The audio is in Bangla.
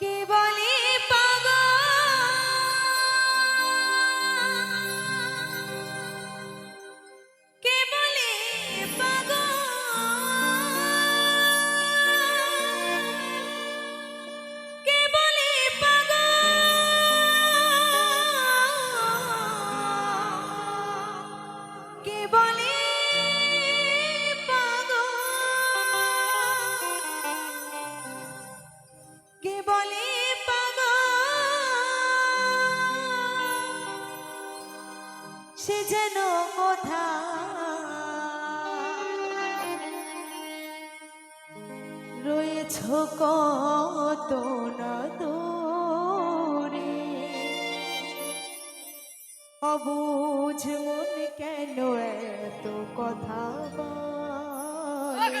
কে বলে? সে যেন কোথা রয়েছ কত না দূরে অবুঝ মন কেন এত কথা বলে?